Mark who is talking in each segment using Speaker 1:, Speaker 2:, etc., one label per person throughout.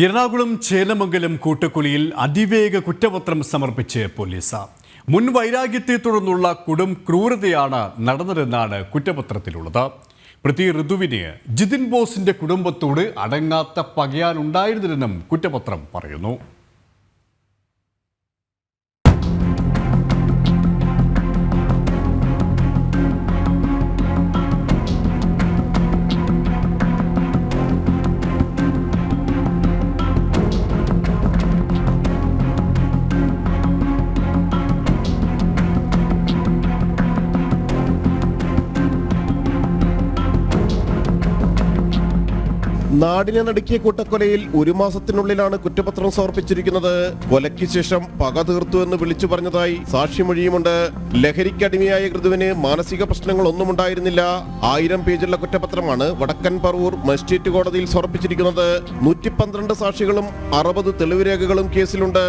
Speaker 1: എറണാകുളം ചേലമംഗലം കൂട്ടക്കുളിയിൽ അതിവേഗ കുറ്റപത്രം സമർപ്പിച്ച് പോലീസ്. മുൻ വൈരാഗ്യത്തെ തുടർന്നുള്ള കൊടും ക്രൂരതയാണ് നടന്നതെന്നാണ് കുറ്റപത്രത്തിലുള്ളത്. പ്രതി ഋതുവിന് ജിതിൻ ബോസിന്റെ കുടുംബത്തോട് അടങ്ങാത്ത പകയാനുണ്ടായിരുന്നില്ലെന്നും കുറ്റപത്രം പറയുന്നു.
Speaker 2: നാടിനെ നടുക്കിയ കൂട്ടക്കൊലയിൽ ഒരു മാസത്തിനുള്ളിലാണ് കുറ്റപത്രം സമർപ്പിച്ചിരിക്കുന്നത്. കൊലയ്ക്ക് ശേഷം പക തീർത്തു എന്ന് വിളിച്ചു പറഞ്ഞതായി സാക്ഷിമൊഴിയുമുണ്ട്. ലഹരിക്കടിമയായ ഋതുവിന് മാനസിക പ്രശ്നങ്ങളൊന്നും ഉണ്ടായിരുന്നില്ല. ആയിരം പേജുള്ള കുറ്റപത്രമാണ് വടക്കൻ പറവൂർ മജിസ്ട്രേറ്റ് കോടതിയിൽ സമർപ്പിച്ചിരിക്കുന്നത്. നൂറ്റി സാക്ഷികളും അറുപത് തെളിവ് രേഖകളും കേസിലുണ്ട്.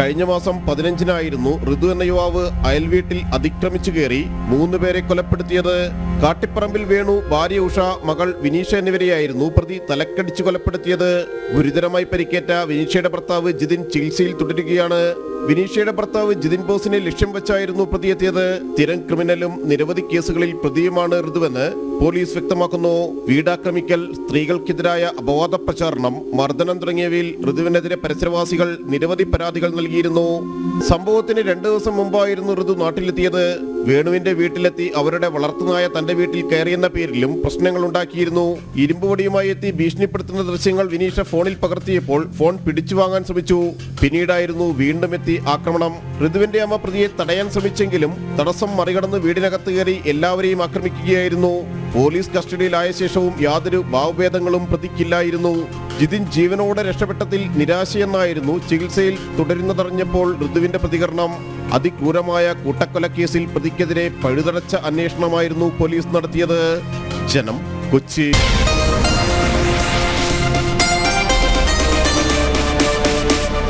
Speaker 2: കഴിഞ്ഞ മാസം പതിനഞ്ചിനായിരുന്നു ഋതു എന്ന യുവാവ് അയൽവീട്ടിൽ അതിക്രമിച്ചു കയറി മൂന്ന് പേരെ കൊലപ്പെടുത്തിയത്. കാട്ടിപ്പറമ്പിൽ വേണു ഭാര്യ ഉഷ മകൾ വിനീഷ എന്നിവരെയായിരുന്നു പ്രതി തലക്കടിച്ചു കൊലപ്പെടുത്തിയത്. ഗുരുതരമായി പരിക്കേറ്റ വിനീഷയുടെ ഭർത്താവ് ജിതിൻ ചികിത്സയിൽ തുടരുകയാണ്. വിനീഷയുടെ ഭർത്താവ് ജിതിൻ ബോസിനെ ലക്ഷ്യം വെച്ചായിരുന്നു പ്രതിയെത്തിയത്. തിരം ക്രിമിനലും നിരവധി കേസുകളിൽ പ്രതിയുമാണ് ഋതുവെന്ന് പോലീസ് വ്യക്തമാക്കുന്നു. വീടാക്രമിക്കൽ സ്ത്രീകൾക്കെതിരായ അപവാദ പ്രചാരണം മർദ്ദനം തുടങ്ങിയവയിൽ ഋതുവിനെതിരെ പരിസരവാസികൾ നിരവധി പരാതികൾ നൽകിയിരുന്നു. സംഭവത്തിന് രണ്ടു ദിവസം മുമ്പായിരുന്നു ഋതു നാട്ടിലെത്തിയത്. വേണുവിന്റെ വീട്ടിലെത്തി അവരുടെ വളർത്തുനായ തന്റെ വീട്ടിൽ കയറിയെന്ന പേരിലും പ്രശ്നങ്ങൾ ഉണ്ടാക്കിയിരുന്നു. ഇരുമ്പുപൊടിയുമായി എത്തി ഭീഷണിപ്പെടുത്തുന്ന ദൃശ്യങ്ങൾ വിനീഷ ഫോണിൽ പകർത്തിയപ്പോൾ ഫോൺ പിടിച്ചു വാങ്ങാൻ ശ്രമിച്ചു. പിന്നീടായിരുന്നു വീണ്ടും ആക്രമണം. ഋതുവിന്റെ അമ്മ പ്രതിയെ തടയാൻ ശ്രമിച്ചെങ്കിലും തടസ്സം മറികടന്ന് വീടിനകത്ത് കയറി എല്ലാവരെയും ആക്രമിക്കുകയായിരുന്നു. പോലീസ് കസ്റ്റഡിയിലായ ശേഷവും യാതൊരു ഭാവഭേദങ്ങളും പ്രതിക്കില്ലായിരുന്നു. ജിതിൻ ജീവനോടെ രക്ഷപ്പെട്ടതിൽ നിരാശയെന്നായിരുന്നു ചികിത്സയിൽ തുടരുന്നതറിഞ്ഞപ്പോൾ ഋതുവിന്റെ പ്രതികരണം. അതിക്രൂരമായ കൂട്ടക്കൊലക്കേസിൽ പ്രതിക്കെതിരെ പഴുതടച്ച അന്വേഷണമായിരുന്നു പോലീസ് നടത്തിയത്. ജനം കൊച്ചി.